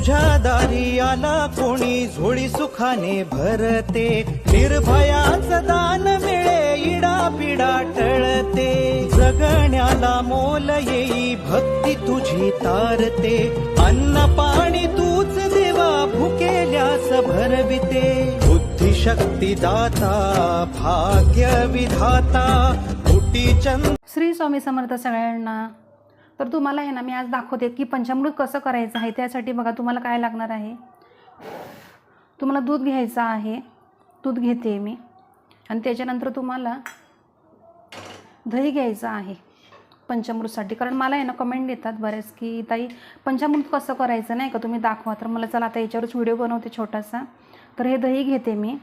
तुझ्या दारी आला कोणी झोळी सुखाने भरते. निर्भयाच दान मिळे इडा पिडा टळते. जगण्याला मोल येई भक्ती तुझी तारते. अन्न पाणी तूच देवा भुकेल्यास भरविते. बुद्धिशक्ती दाता भाग्य विधाता श्री स्वामी समर्थ सगळ्यांना तर तुम्हाला आहे ना मी आज दाखवते की पंचामृत कसं करायचं आहे त्यासाठी बघा तुम्हाला काय लागणार आहे. तुम्हाला दूध घ्यायचं आहे. दूध घेते मी. आणि त्याच्यानंतर तुम्हाला दही घ्यायचं आहे पंचामृतसाठी. कारण मला आहे ना कमेंट देतात बरेच की ताई पंचामृत कसं करायचं? नाही का तुम्ही दाखवा. तर मला चला आता याच्यावरच व्हिडिओ बनवते छोटासा. तर हे दही घेते मी.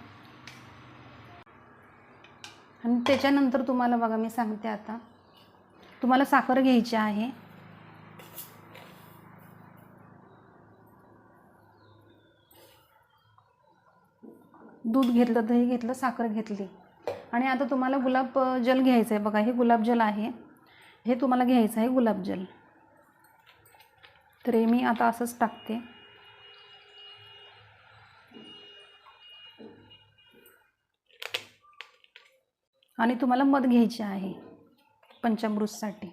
आणि त्याच्यानंतर तुम्हाला बघा मी सांगते आता. तुम्हाला साखर घ्यायची आहे. दूध घेतलं दही घेतलं साखर घेतली. आणि आता तुम्हाला गुलाब जल घ्यायचं आहे. बघा हे गुलाबजल आहे. हे तुम्हाला घ्यायचं आहे गुलाबजल तर हे मी आता असंच टाकते. आणि तुम्हाला मध घ्यायची आहे पंचामृतसाठी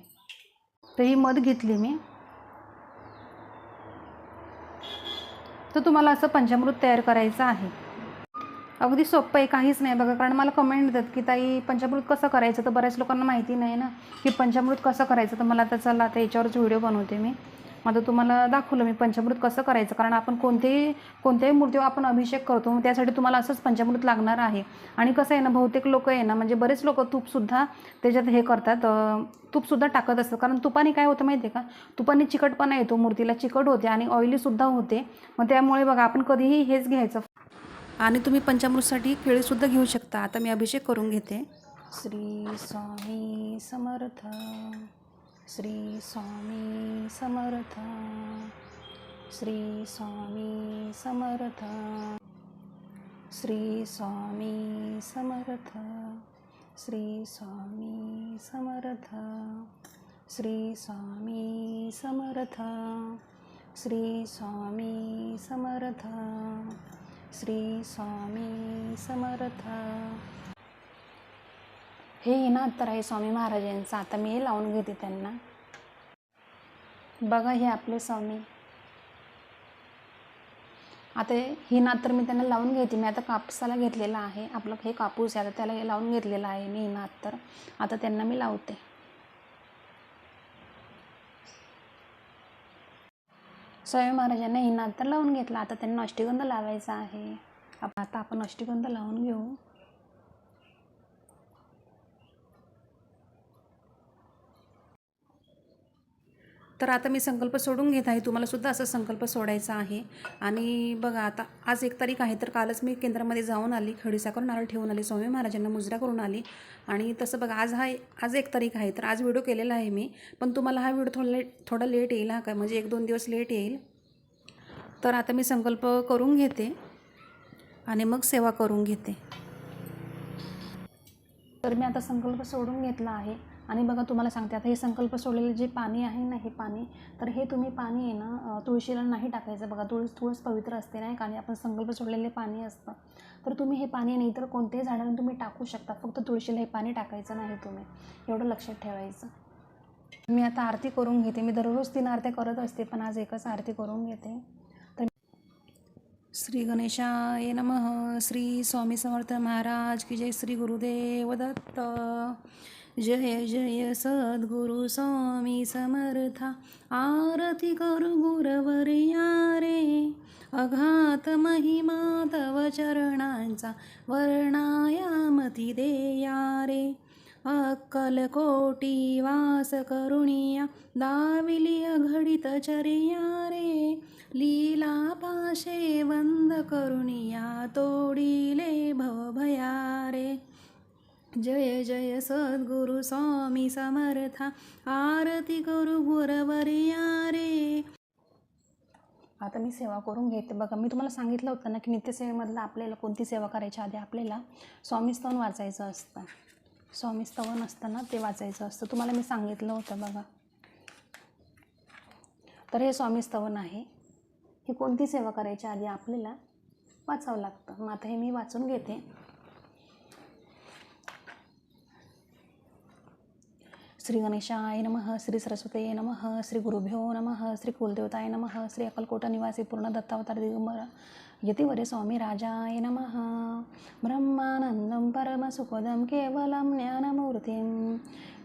तर ही मध घेतली मी. तर तुम्हाला असं पंचामृत तयार करायचं आहे. अगदी सोपं आहे काहीच नाही. बघा कारण मला कमेंट देतात की ताई पंचामृत कसं करायचं? तर बऱ्याच लोकांना माहिती नाही ना की पंचामृत कसं करायचं? तर मला आता चला आता याच्यावरच व्हिडिओ बनवते मी. आता तुम्हाला दाखवलं मी पंचामृत कसं करायचं. कारण आपण कोणतेही कोणत्याही मूर्तीवर आपण अभिषेक करतो मग त्यासाठी तुम्हाला असंच पंचामृत लागणार आहे. आणि कसं आहे ना बहुतेक लोक आहे ना म्हणजे बरेच लोक तूपसुद्धा त्याच्यात हे करतात. तूपसुद्धा टाकत असतात. कारण तुपाने काय होतं माहिती आहे का? तुपाने चिकटपणा येतो मूर्तीला चिकट होते आणि ऑइलीसुद्धा होते. मग त्यामुळे बघा आपण कधीही हेच घ्यायचं. आणि तुम्ही पंचामृतसाठी केळीसुद्धा घेऊ शकता. आता मी अभिषेक करून घेते. श्री स्वामी समर्थ श्री स्वामी समर्थ श्री स्वामी समर्थ श्री स्वामी समर्थ श्री स्वामी समर्थ श्री स्वामी समर्थ श्री स्वामी समर्थ। श्री स्वामी समर्थ. हे ना तर आहे स्वामी महाराजांचं आता मी हे लावून घेते त्यांना. बघा हे आपले स्वामी. आता ही नात तर मी त्यांना लावून घेते. मी आता कापसाला घेतलेला आहे. आपलं हे कापूस आहे आता त्याला हे लावून घेतलेलं आहे मी ही आता त्यांना मी लावते. स्वामी महाराजांना ही तर लावून घेतला. आता त्यांना अष्टगंध लावायचा आहे. आता आपण अष्टगंध लावून घेऊ. तर आता मी संकल्प सोडून घेत आहे. तुम्हाला सुद्धा असा संकल्प सोडायचा आहे. आणि बघा आता आज एक तारीख आहे तर कालच मी केंद्रामध्ये जाऊन आली. खडीसाखर नारळ ठेवून आली स्वामी महाराजांना मुजरा करून आली. आणि तसं बघा आज हा आज एक तारीख आहे तर आज व्हिडिओ केलेला आहे मी. पण तुम्हाला हा व्हिडिओ थोडा लेट थोडा लेट येईल हा काय म्हणजे एक दोन दिवस लेट येईल. तर आता मी संकल्प करून घेते आणि मग सेवा करून घेते. तर मी आता संकल्प सोडून घेतला आहे. आणि बघा तुम्हाला सांगते आता हे संकल्प सोडलेले जे पाणी आहे ना हे पाणी तर हे तुम्ही पाणी आहे ना तुळशीला नाही टाकायचं. बघा तुळस तुळस पवित्र असते नाही का? आणि आपण संकल्प सोडलेले पाणी असतं. तर तुम्ही हे पाणी नाही तर कोणत्याही झाडांना तुम्ही टाकू शकता. फक्त तुळशीला हे पाणी टाकायचं नाही तुम्ही. एवढं लक्षात ठेवायचं. मी आता आरती करून घेते. मी दररोज तीन आरत्या करत असते पण आज एकच आरती करून घेते. तर श्री गणेशाय नम. श्री स्वामी समर्थ महाराज की जय. श्री गुरुदेव दत्त. जय जय सद्गुरु स्वामी समर्था. आरती करू गुरवर्या रे अघात महिमा तव चरणांचा वर्णायामती देया रे अक्कलकोटी वास करुणिया दाविली अघडित चर्या रे लीला पाशे वंद करुणिया तोडिले भवभया रे जय जय सद्गुरु स्वामी समर्था आरती करू गुरवर्या रे आता मी सेवा करून घेते. बघा मी तुम्हाला सांगितलं होतं ना की नित्यसेवेमधलं आपल्याला कोणती सेवा करायच्या आधी आपल्याला स्वामीस्तवन वाचायचं असतं. स्वामीस्तवन असतं ना ते वाचायचं असतं. तुम्हाला मी सांगितलं होतं बघा. तर हे स्वामीस्तवन आहे. ही कोणती सेवा करायची आधी आपल्याला वाचावं लागतं. मग आता हे मी वाचून घेते. श्री गणेशाय नमः श्री सरस्वती नमः श्री गुरुभ्यो नमः श्री कुलदेवताय नमः श्री अक्कलकोट निवासी पूर्ण दत्तावतार दिगंबर यतिवरे स्वामी राजाय नमः। ब्रह्मानन्दं परमसुखदं केवलं ज्ञानमूर्तिं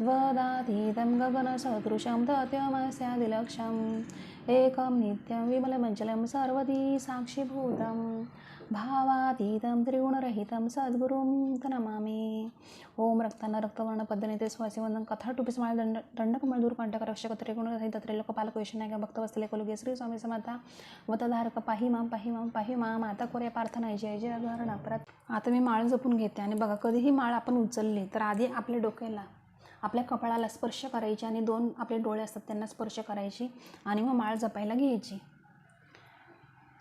वदातीतं गगनसदृशं तत्यमस्यादिलक्षम् एकं नित्यं विमलमञ्चलं सर्वदी साक्षीभूतं। भावातीतं त्रिगुणरहितं सद्गुरुं तनमामि ओम रक्ताना रक्तवर्ण पद्धतीने स्वासीवंदन कथा टुपी स्माळ दंड दंडकमळ दूर कंटक रक्षक त्रिगुणरहित त्रैलोक पालक वैष्णव भक्त वसले कलुगे श्री स्वामी समर्था। वतधारक पाही माम पाही माम पाही माम आता कोऱ्या प्रार्थना जय जय अगहरण परत आता मी माळ जपून घेते आणि बघा कधीही माळ आपण उचलली तर आधी आपल्या डोक्याला आपल्या कपाळाला स्पर्श करायची आणि दोन आपले डोळे असतात त्यांना स्पर्श करायची आणि मग माळ जपायला घ्यायची.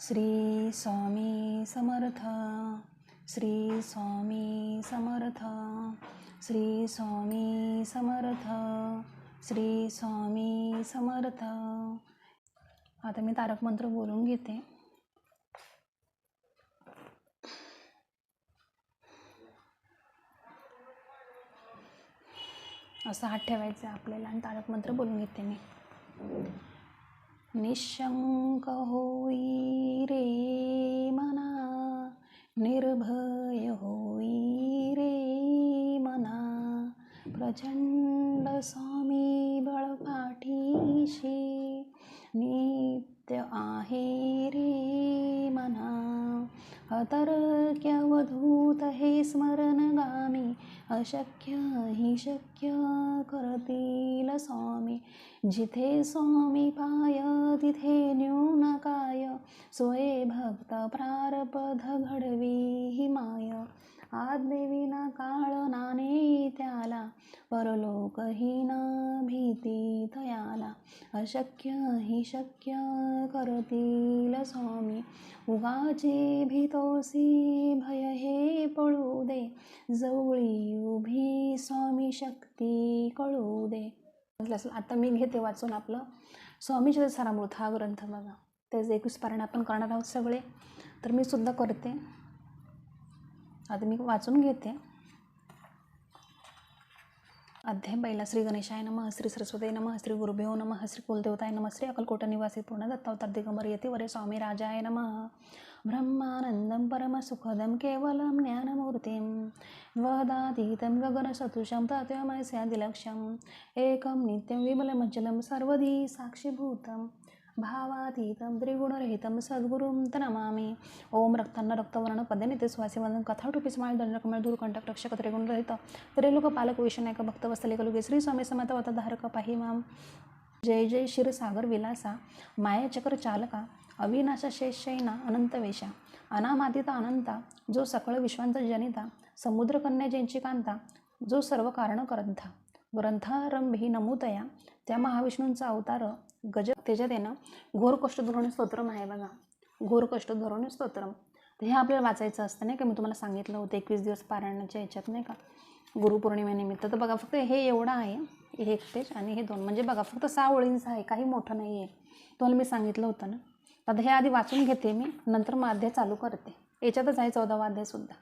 श्री स्वामी समर्थ श्री स्वामी समर्थ श्री स्वामी समर्थ श्री स्वामी समर्थ. आता मी तारक मंत्र बोलून घेते. असं हात ठेवायचं आहे आपल्याला आणि तारक मंत्र बोलून घेते मी. निशंक होई रे मना निर्भय होई रे मना। प्रचंड स्वामी बळपाठीशी नित्य आहे रे मना। अतर्क्यवधूत हे स्मरणगामी अशक्य हि शक्य करतील स्वामी। जिथे स्वामी पाय तिथे न्यून काय? सोये भक्त प्रारपध घडवी ही माय. आज्ञेविना काळ नाने त्याला परलोकहीना भीती थयाला. अशक्य ही शक्य करतील स्वामी. उगाचे भीतोसी भय हे पळू दे. जवळी उभी स्वामी शक्ती कळू दे. म्हटलं असेल आता मी घेते वाचून आपलं. स्वामीचे सारामृत हा ग्रंथ बघा. त्याचे एकवीस पारायण आपण करणार आहोत सगळे. तर मी सुद्धा करते. आता मी वाचून घेते. अध्याय पहिला श्री गणेशाय नमः श्री सरस्वती नमः श्री गुरुभ्यो नमः श्री कुलदेवताय नमः श्री अकलकोट निवासी पूर्ण दत्तावतार दिगंबर यतिवरे स्वामी राजाय नमः. ब्रह्मानन्दं परमसुखदं केवलं ज्ञानमूर्तिं वदातीतं गगनसदृशं तत्त्वमस्यादिलक्ष्यम् एकं नित्यं विमलमज्जलं सर्वदी साक्षीभूतं भावातीतं त्रिगुणरहितं सद्गुरुं तनमामि। ओम रक्तान्न रक्तवर्ण पद्यनिते स्वासीवंदन कथाटुपी स्माळ दंडकमळ दूरकंटक रक्षक त्रिगुणरहित त्रिलोक पालक विषनायक भक्त वस्तले श्री स्वामी समत वत धारक पाहि माम। जय जय क्षीरसागर विलासा मायाचक्र चालका अविनाश शेषैना अनंतवेशा अनामादिता अनंता जो सकळ विश्वांचा जनिता समुद्रकन्या ज्यांची कांता जो सर्व कारण करंथा ग्रंथारंभी नमूतया त्या महाविष्णूंचा अवतार गज त्याच्यात आहे ना घोर स्तोत्रम आहे बघा. घोर कष्ट स्तोत्रम. हे आपल्याला वाचायचं असतं नाही का? मी तुम्हाला सांगितलं होतं एकवीस दिवस पारायणाच्या ह्याच्यात नाही का? गुरुपौर्णिमेनिमित्त. तर बघा फक्त हे एवढं आहे. हे एक पेज आणि हे दोन. म्हणजे बघा फक्त सहा ओळींचं आहे काही मोठं नाही आहे तुम्हाला मी सांगितलं होतं ना. आता हे आधी वाचून घेते मी नंतर मग अध्याय चालू करते. याच्यातच आहे चौदावा अध्यायसुद्धा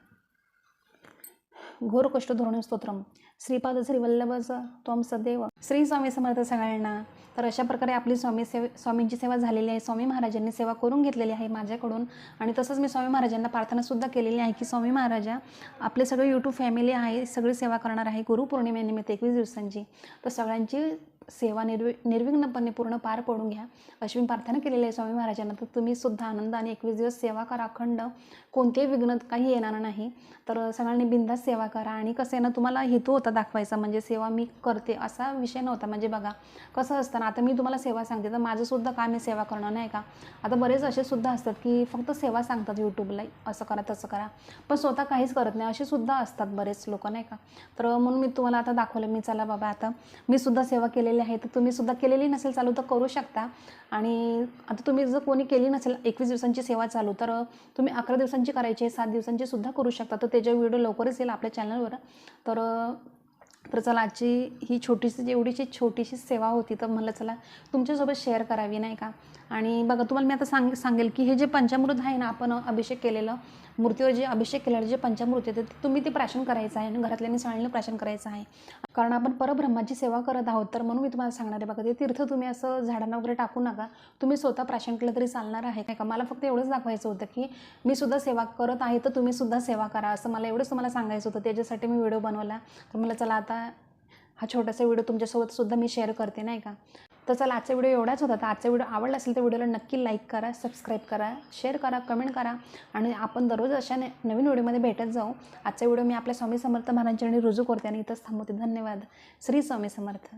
घोर कष्ट धोरण स्तोत्रम. श्रीपाद श्री वल्लभच तोम सदैव. श्री स्वामी समर्थ सगळ्यांना तर अशा प्रकारे आपली स्वामी सेवे स्वामींची सेवा झालेली आहे. स्वामी महाराजांनी सेवा करून घेतलेली आहे माझ्याकडून. आणि तसंच मी स्वामी महाराजांना प्रार्थनासुद्धा केलेली आहे की स्वामी महाराजा आपले सगळे यूट्यूब फॅमिली आहे सगळी सेवा करणार आहे गुरुपौर्णिमेनिमित्त एकवीस दिवसांची. तर सगळ्यांची सेवा निर्वि निर्विघ्नपणे पूर्ण पार पडून घ्या. अशी मी प्रार्थना केलेली आहे स्वामी महाराजांना. तर तुम्ही सुद्धा आनंदाने एकवीस दिवस सेवा करा. अखंड कोणतेही विघ्न काही येणार नाही. तर सगळ्यांनी बिंदास सेवा करा. आणि कसं आहे ना तुम्हाला हेतू होता दाखवायचा. म्हणजे सेवा मी करते असा विषय नव्हता. म्हणजे बघा कसं असतं ना आता मी तुम्हाला सेवा सांगते. तर माझंसुद्धा काम आहे सेवा करणं नाही का? आता बरेच असे सुद्धा असतात की फक्त सेवा सांगतात यूट्यूबला असं करा तसं करा. पण स्वतः काहीच करत नाही. असे सुद्धा असतात बरेच लोक नाही का? तर म्हणून मी तुम्हाला आता दाखवलं. मी चला बाबा आता. मी सुद्धा सेवा केलेली आहे तर तुम्ही सुद्धा केलेली नसेल चालू तर करू शकता. आणि आता तुम्ही जर कोणी केली नसेल एकवीस दिवसांची सेवा चालू तर तुम्ही अकरा दिवसांची करायची आहे सात दिवसांची सुद्धा करू शकता. तर त्याच्या व्हिडिओ लवकरच येईल आपल्या चॅनलवर. तर तर चला आजची ही छोटीशी एवढीशी छोटीशी सेवा होती तर म्हणलं चला तुमच्यासोबत शेअर करावी नाही का? आणि बघा तुम्हाला मी आता सांग सांगेल की हे जे पंचामृत आहे ना आपण अभिषेक केलेलं मूर्तीवर जे अभिषेक केलेलं जे पंचामृत येतं ते तुम्ही ते प्राशन करायचं आहे आणि घरातल्यांनी सगळ्यांनी प्राशन करायचं आहे. कारण आपण परब्रह्माची सेवा करत आहोत तर म्हणून मी तुम्हाला सांगणार आहे बघा ते तीर्थ तुम्ही असं झाडांना वगैरे टाकू नका. तुम्ही स्वतः प्राशन केलं तरी चालणार आहे. नाही का? मला फक्त एवढंच दाखवायचं होतं की मी सुद्धा सेवा करत आहे तर तुम्ही सुद्धा सेवा करा असं मला एवढंच तुम्हाला सांगायचं होतं. त्याच्यासाठी मी व्हिडिओ बनवला. तर मला चला आता हा छोटासा व्हिडिओ तुमच्यासोबत सुद्धा मी शेअर करते नाही का? तर चला आजचा व्हिडिओ एवढाच होता. तर आजचा व्हिडिओ आवडला असेल तर व्हिडिओला नक्की लाईक करा सबस्क्राईब करा शेअर करा कमेंट करा. आणि आपण दररोज अशा नवीन व्हिडिओमध्ये भेटत जाऊ. आजचा व्हिडिओ मी आपल्या स्वामी समर्थ महाराजांच्या रुजू करते आणि इथंच थांबवते. धन्यवाद. श्री स्वामी समर्थ.